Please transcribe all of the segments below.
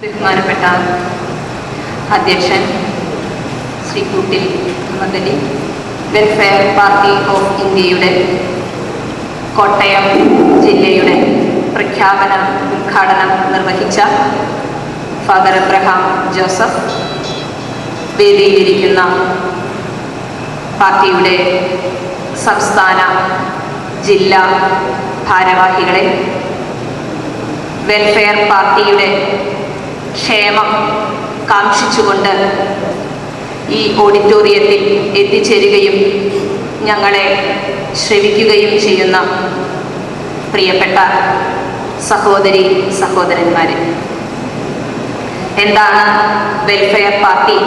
ബഹുമാനപ്പെട്ട അധ്യക്ഷൻ ശ്രീ കൂട്ടിൽ മുഹമ്മദലി വെൽഫെയർ പാർട്ടി ഓഫ് ഇന്ത്യയുടെ കോട്ടയം ജില്ലയുടെ പ്രഖ്യാപന ഉദ്ഘാടനം നിർവഹിച്ച ഫാദർ അബ്രഹാം ജോസഫ് വേദിയിലിരിക്കുന്ന പാർട്ടിയുടെ സംസ്ഥാന ജില്ലാ ഭാരവാഹികളെ വെൽഫെയർ പാർട്ടിയുടെ ക്ഷേമം കാക്ഷിച്ചുകൊണ്ട് ഈ ഓഡിറ്റോറിയത്തിൽ എത്തിച്ചേരുകയും ഞങ്ങളെ ശ്രവിക്കുകയും ചെയ്യുന്ന പ്രിയപ്പെട്ട സഹോദരി സഹോദരന്മാരെ. എന്താണ് വെൽഫെയർ പാർട്ടി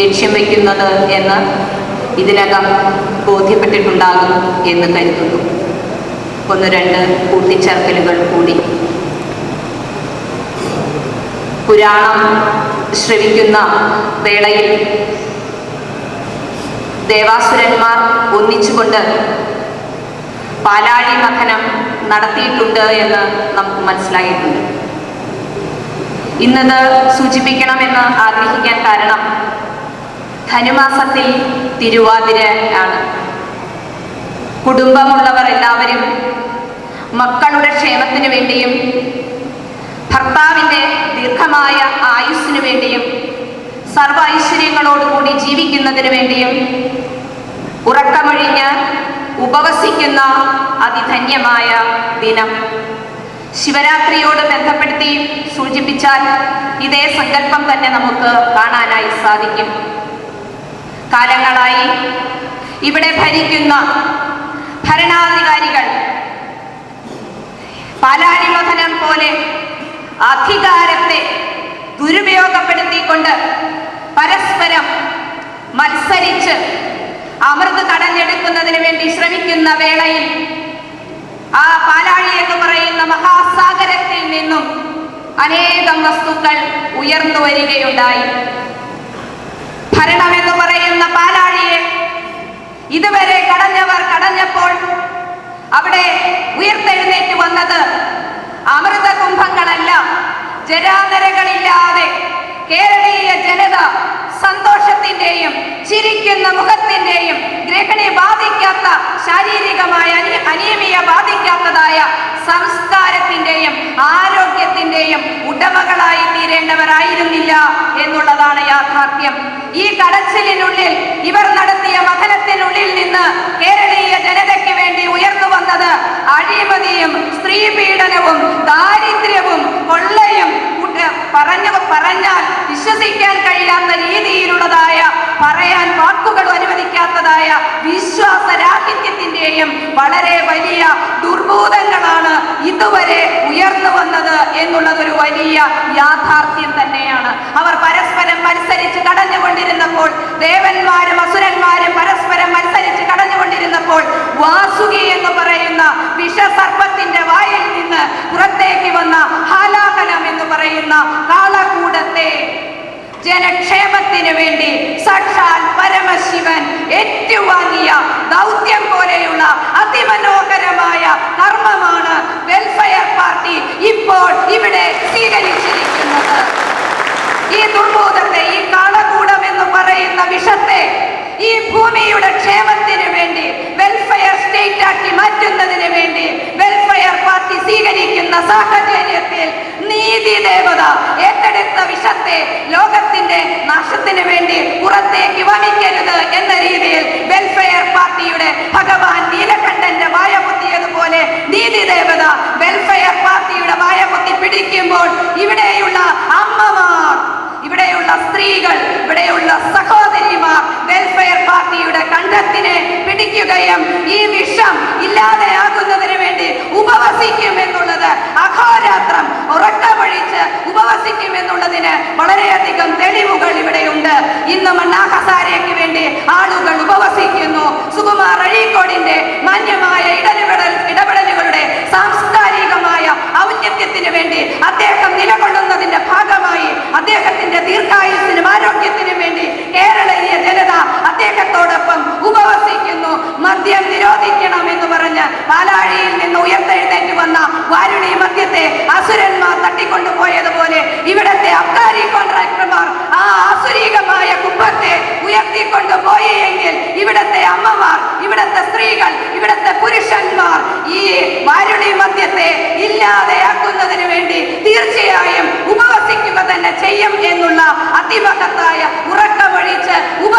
ലക്ഷ്യം വയ്ക്കുന്നത് എന്ന് ഇതിനകം ബോധ്യപ്പെട്ടിട്ടുണ്ടാകും എന്ന് കരുതുന്നു. ഒന്ന് രണ്ട് കൂട്ടിച്ചേർക്കലുകൾ കൂടി. പുരാണം ശ്രവിക്കുന്ന വേളയിൽ ദേവാസുരന്മാർ ഒന്നിച്ചുകൊണ്ട് പാലാഴി മഥനം നടത്തിയിട്ടുണ്ട് എന്ന് നമുക്ക് മനസ്സിലായിട്ടുണ്ട്. ഇന്നത് സൂചിപ്പിക്കണമെന്ന് ആഗ്രഹിക്കാൻ കാരണം ധനുമാസത്തിൽ തിരുവാതിര ആണ്. കുടുംബമുള്ളവർ എല്ലാവരും മക്കളുടെ ക്ഷേമത്തിനു വേണ്ടിയും ഭർത്താവിന്റെ ദീർഘമായ ആയുസ്സിനു വേണ്ടിയും സർവ ഐശ്വര്യങ്ങളോടുകൂടി ജീവിക്കുന്നതിന് വേണ്ടിയും ഉറക്കമൊഴിഞ്ഞ് ഉപവസിക്കുന്ന അതിധന്യമായ ദിനം. ശിവരാത്രിയോട് ബന്ധപ്പെടുത്തി സൂചിപ്പിച്ചാൽ ഇതേ സങ്കല്പം തന്നെ നമുക്ക് കാണാനായി സാധിക്കും. കാലങ്ങളായി ഇവിടെ ഭരിക്കുന്ന ഭരണാധികാരികൾ പാലാരിമഥനം പോലെ അധികാരത്തെ ദുരുപയോഗപ്പെടുത്തിക്കൊണ്ട് പരസ്പരം മത്സരിച്ച് അമൃത് കടഞ്ഞെടുക്കുന്നതിന് വേണ്ടി ശ്രമിക്കുന്ന വേളയിൽ ആ പാലാഴി എന്ന് പറയുന്ന മഹാസാഗരത്തിൽ നിന്നും അനേകം വസ്തുക്കൾ ഉയർന്നു വരികയുണ്ടായി. ഭരണം എന്ന് പറയുന്ന പാലാഴിയെ ഇതുവരെ കടഞ്ഞവർ കടഞ്ഞപ്പോൾ അവിടെ ഉയർത്തെഴുന്നേറ്റ് വന്നത് അമൃത കുംഭങ്ങളല്ല. ജരാനരകളില്ലാതെ കേരളീയ ജനത സന്തോഷത്തിന്റെയും ചിരിക്കുന്ന മുഖത്തിന്റെയും ഗ്രഹണി ബാധിക്കാത്ത ശാരീരികമായ അനീമിയ ബാധിക്കാത്തതായ സംസ്കാരത്തിന്റെയും ആരോഗ്യത്തിന്റെയും ഉടമകളായി തീരേണ്ടവരായിരുന്നില്ല എന്നുള്ളതാണ് യാഥാർത്ഥ്യം. ഈ കടച്ചിലിനുള്ളിൽ ഇവർ നടത്തിയ മഥനത്തിനുള്ളിൽ നിന്ന് കേരളീയ ജനതയ്ക്ക് വേണ്ടി ഉയർന്നു വന്നത് അഴിമതിയും സ്ത്രീ പീഡനവും ദാരിദ്ര്യവും കൊള്ളയും പറഞ്ഞു പറഞ്ഞാൽ വിശ്വസിക്കാൻ കഴിയാത്ത രീതിയിലുള്ളതായ പറയാൻ വാക്കുകൾ അനുവദിക്കാത്തതായ വിശ്വാസ രാഹിത്യത്തിന്റെയും വളരെ വലിയ ദുർഭൂതങ്ങളാണ് ഇതുവരെ ഉയർന്നു വന്നത് എന്നുള്ളത് ഒരു വലിയ യാഥാർത്ഥ്യം തന്നെയാണ്. അവർ പരസ്പരം മത്സരിച്ച് കടഞ്ഞുകൊണ്ടിരുന്നപ്പോൾ ദേവന്മാരും അസുരന്മാരും പരസ്പരം കടഞ്ഞുകൊണ്ടിരുന്നപ്പോൾ വാസുകി എന്ന് പറയുന്ന വിഷസർപ്പത്തിന്റെ വായിൽ നിന്ന് പുറത്തേക്ക് വന്ന ഹാലാഹലം എന്ന് പറയുന്ന കാളകൂടത്തെ ജനക്ഷേമത്തിന് വേണ്ടി സാക്ഷാൽ പരമശിവൻ ഏറ്റുവാങ്ങിയ ദൗത്യം പോലെയുള്ള അതിമനോഹരമായ കർമ്മമാണ് വെൽഫെയർ പാർട്ടി ഇപ്പോൾ ഇവിടെ സ്വീകരിച്ചിരിക്കുന്നത്. ഈ ദുർബോധത്തെ ഈ കാളകൂടം എന്ന് പറയുന്ന വിഷത്തെ ഈ ഭൂമിയുടെ ക്ഷേമത്തിന് വേണ്ടി വെൽഫെയർ സ്റ്റേറ്റ് ആക്കി മാറ്റുന്നതിന് വേണ്ടി വെൽഫെയർ പാർട്ടി സ്വീകരിക്കുന്ന സാഹചര്യത്തിൽ നീതി ദേവത ഏറ്റെടുത്ത വിഷത്തെ ലോകത്തിന്റെ നാശത്തിന് വേണ്ടി പുറത്തേക്ക് വമിക്കരുത് എന്ന രീതിയിൽ വെൽഫെയർ പാർട്ടിയുടെ ഭഗവാൻ നീലകണ്ഠന്റെ വായ കുത്തിയതുപോലെ നീതി ദേവത വെൽഫെയർ പാർട്ടിയുടെ വായ പിടിക്കുമ്പോൾ ഇവിടെയുള്ള അമ്മമാർ ഇവിടെയുള്ള സ്ത്രീകൾ ഇവിടെയുള്ള വെൽഫെയർ പാർട്ടിയുടെ കണ്ടത്തിനെ പിടിക്കുകയും ഈ വിഷം ഇല്ലാതെയാകുന്നതിന് വേണ്ടി ഉപവസിക്കും ഉയർത്തെഴുന്നേറ്റ് വന്ന വാരുണി മദ്യത്തെ അസുരന്മാർ തട്ടിക്കൊണ്ടുപോയതുപോലെ ഇവിടത്തെ അബ്കാരി കോൺട്രാക്ടർമാർ ആ ആസുരീകമായ കുപ്പത്തെ ഉയർത്തിക്കൊണ്ടുപോയി എങ്കിൽ ഇവിടത്തെ അമ്മമാർ ഇവിടത്തെ സ്ത്രീകൾ ഇവിടത്തെ പുരുഷന്മാർ ഈ വാരുണി മദ്യത്തെ ഇല്ലാതെയാക്കുന്നതിന് വേണ്ടി തീർച്ചയായും ഉപവസിക്കുക തന്നെ ചെയ്യും എന്നുള്ള അതിമഹത്തായ ഉറക്കമൊഴിച്ച് ഉപ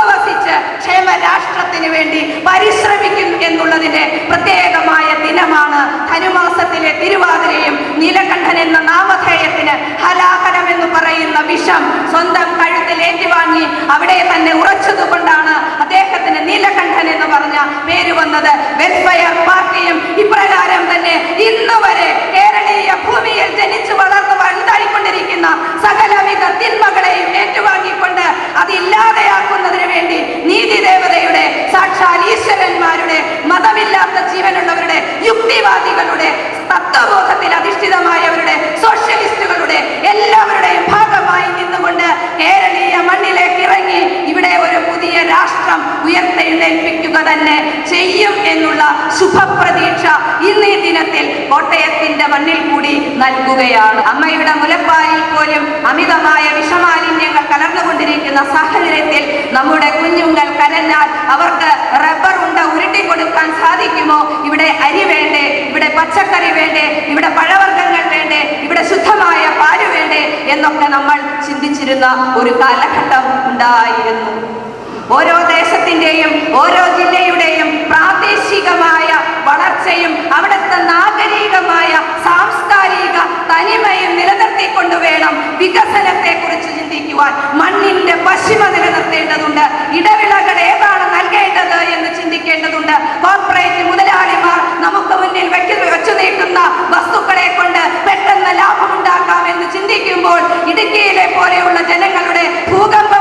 നിൽക്കുകയാണ് അമ്മയുടെ മുലപ്പാലിൽ പോലും അമിതമായ വിഷമാലിന്യങ്ങൾ കലർന്നുകൊണ്ടിരിക്കുന്ന സാഹചര്യത്തിൽ നമ്മുടെ കുഞ്ഞുങ്ങൾ കരഞ്ഞാൽ അവർക്ക് റബ്ബർ ഉണ്ട ഉരുട്ടി കൊടുക്കാൻ സാധിക്കുമോ? ഇവിടെ അരി വേണ്ടേ? ഇവിടെ പച്ചക്കറി വേണ്ടേ? ഇവിടെ പഴവർഗങ്ങൾ വേണ്ടേ? ഇവിടെ ശുദ്ധമായ പാൽ വേണ്ടേ? എന്നൊക്കെ നമ്മൾ ചിന്തിച്ചിരുന്ന ഒരു കാലഘട്ടം ഉണ്ടായിരുന്നു. ഓരോ ദേശത്തിന്റെയും ഓരോ ജില്ലയുടെയും പ്രാദേശികമായ വളർച്ചയും അവിടുത്തെ നാഗരികമായ ഉയർത്തിക്കൊണ്ട് വേണം വികസനത്തെ കുറിച്ച് ചിന്തിക്കുവാൻ. മണ്ണിന്റെ പശ്ചിമ നിലനിർത്തേണ്ടതുണ്ട്. ഇടവിളകൾ ഏതാണ് നൽകേണ്ടത് എന്ന് ചിന്തിക്കേണ്ടതുണ്ട്. കോർപ്പറേറ്റ് മുതലാളിമാർ നമുക്ക് മുന്നിൽ വെക്കി വെച്ചു നീട്ടുന്ന വസ്തുക്കളെ കൊണ്ട് പെട്ടെന്ന് ലാഭമുണ്ടാക്കാം എന്ന് ചിന്തിക്കുമ്പോൾ ഇടുക്കിയിലെ പോലെയുള്ള ജനങ്ങളുടെ ഭൂകമ്പം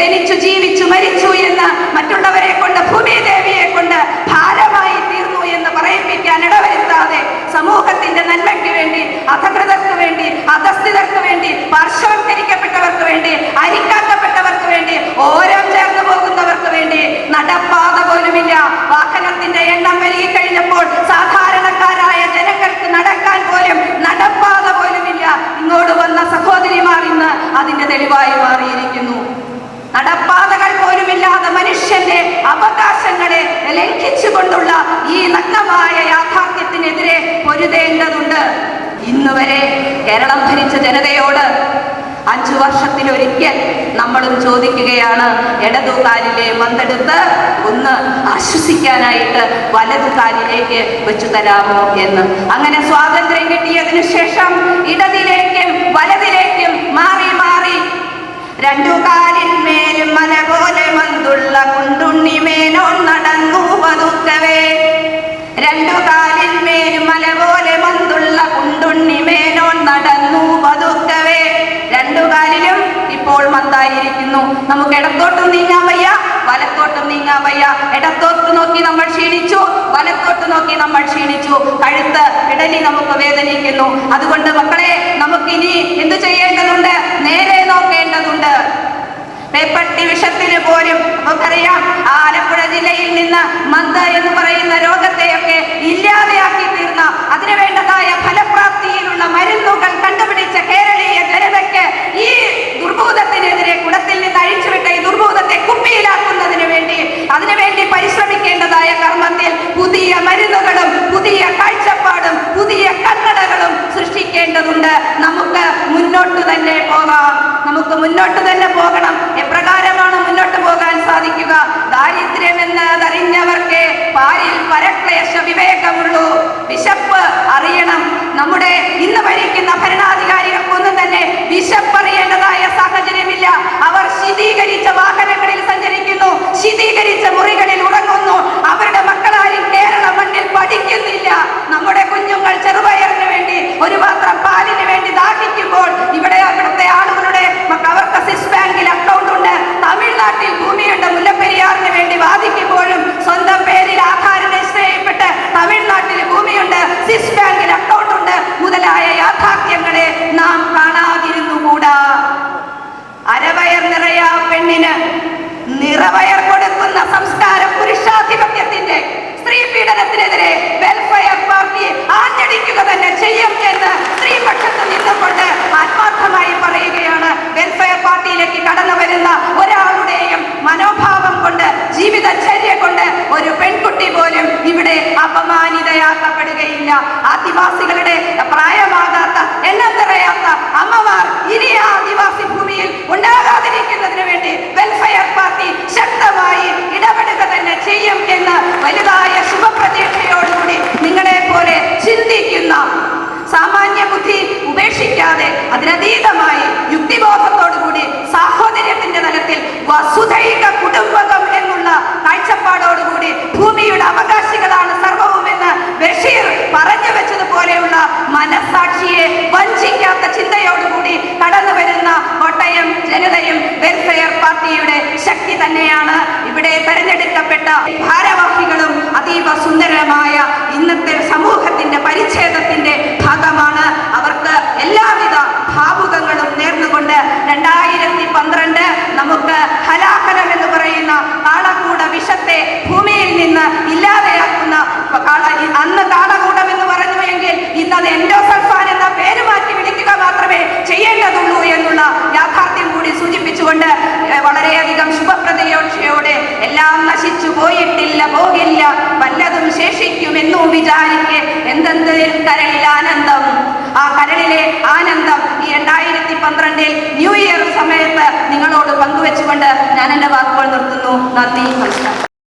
ജനിച്ചു ജീവിച്ചു മരിച്ചു എന്ന് മറ്റുള്ളവരെ കൊണ്ട് ഭൂമിദേവിയെ കൊണ്ട് ഭാരമായി തീർന്നു എന്ന് പറയിപ്പിക്കാൻ ഇടവരുത്താതെ സമൂഹത്തിന്റെ നന്മയ്ക്ക് വേണ്ടി അധകൃതർക്ക് വേണ്ടി അധസ്ഥിതർക്ക് വേണ്ടി പാർശ്വവത്കരിക്കപ്പെട്ടവർക്ക് വേണ്ടി അരിക്കാക്കപ്പെട്ടവർക്ക് വേണ്ടി ഓരോ ചേർന്നു പോകുന്നവർക്ക് വേണ്ടി നടപ്പാത പോലുമില്ല. വാഹനത്തിന്റെ എണ്ണം വലിയ കഴിഞ്ഞപ്പോൾ സാധാരണക്കാരായ ജനങ്ങൾക്ക് നടക്കാൻ പോലും നടപ്പാത പോലുമില്ല. ഇങ്ങോട്ട് വന്ന സഹോദരിമാർ ഇന്ന് അതിന്റെ തെളിവായി അവകാശങ്ങളെ ലംഘിച്ചുകൊണ്ടുള്ള ഈ നഗ്നമായ യാഥാർത്ഥ്യത്തിനെതിരെ പൊരുതേണ്ടതുണ്ട്. ഇന്ന് വരെ കേരളം ഭരിച്ച ജനതയോട് അഞ്ചു വർഷത്തിലൊരിക്കൽ നമ്മളും ചോദിക്കുകയാണ് ഇടതുകാലിലെ മന്തെടുത്ത് ഒന്ന് ആശ്വസിക്കാനായിട്ട് വലതുകാലിലേക്ക് വെച്ചു തരാമോ എന്ന്. അങ്ങനെ സ്വാതന്ത്ര്യം കിട്ടിയതിനു ശേഷം ഇടതിലേക്കും വലതിലേക്കും മാറി മാറി രണ്ടു കാലിന്മേലും മനകോ നോക്കി നമ്മൾ ക്ഷീണിച്ചു. കഴുത്ത് ഇടലി നമുക്ക് വേദനിക്കുന്നു. അതുകൊണ്ട് മക്കളെ നമുക്ക് ഇനി എന്തു ചെയ്യേണ്ടതുണ്ട്? നേരെ നോക്കേണ്ടതുണ്ട്. പേപ്പട്ടി വിഷത്തിന് പോലും നമുക്കറിയാം ആലപ്പുഴ ജില്ലയിൽ നിന്ന് മന്ദ എന്ന് പറയുന്ന രോഗത്തെയൊക്കെ ഇല്ലാതെയാക്കി തീർന്ന അതിനു വേണ്ടതായ ഫലപ്രാപ്തിയിലുള്ള മരുന്നുകൾ കണ്ടുപിടിച്ച കേരളീയ ജനതയ്ക്ക് ഈ ദുർഭൂതത്തിനെതിരെ കുടത്തിൽ നിന്ന് അഴിച്ചുവിട്ട ഈ ദുർഭൂതത്തെ കുപ്പിയിലാക്കുന്നതിന് വേണ്ടി അതിനുവേണ്ടി പരിശ്രമിക്കേണ്ടതായ കർമ്മത്തിൽ പുതിയ മരുന്നുകളും പുതിയ കാഴ്ചപ്പാടും പുതിയ കണ്ണടകളും സൃഷ്ടിക്കേണ്ടതുണ്ട്. നമുക്ക് മുന്നോട്ട് തന്നെ പോകാം. നമുക്ക് മുന്നോട്ട് തന്നെ പോകണം. എപ്രകാരമാണ് മുന്നോട്ട് പോകാൻ സാധിക്കുക? ദാരിദ്ര്യമെന്ന് അതറിഞ്ഞവർക്ക് പാലിൽ പരക്ലേശ വിവേകമുള്ളൂ. വിശപ്പ് അറിയണം. നമ്മുടെ ഇന്ന് ഭരിക്കുന്ന ഭരണാധികാരികൾക്കൊന്നും തന്നെ വിശപ്പ് അറിയേണ്ടതായ സാഹചര്യമില്ല. അവർ ശീതീകരിച്ച വാഹനങ്ങളിൽ സഞ്ചരിക്കുന്നു. ശീതീകരിച്ച നമ്മുടെ nothing like that.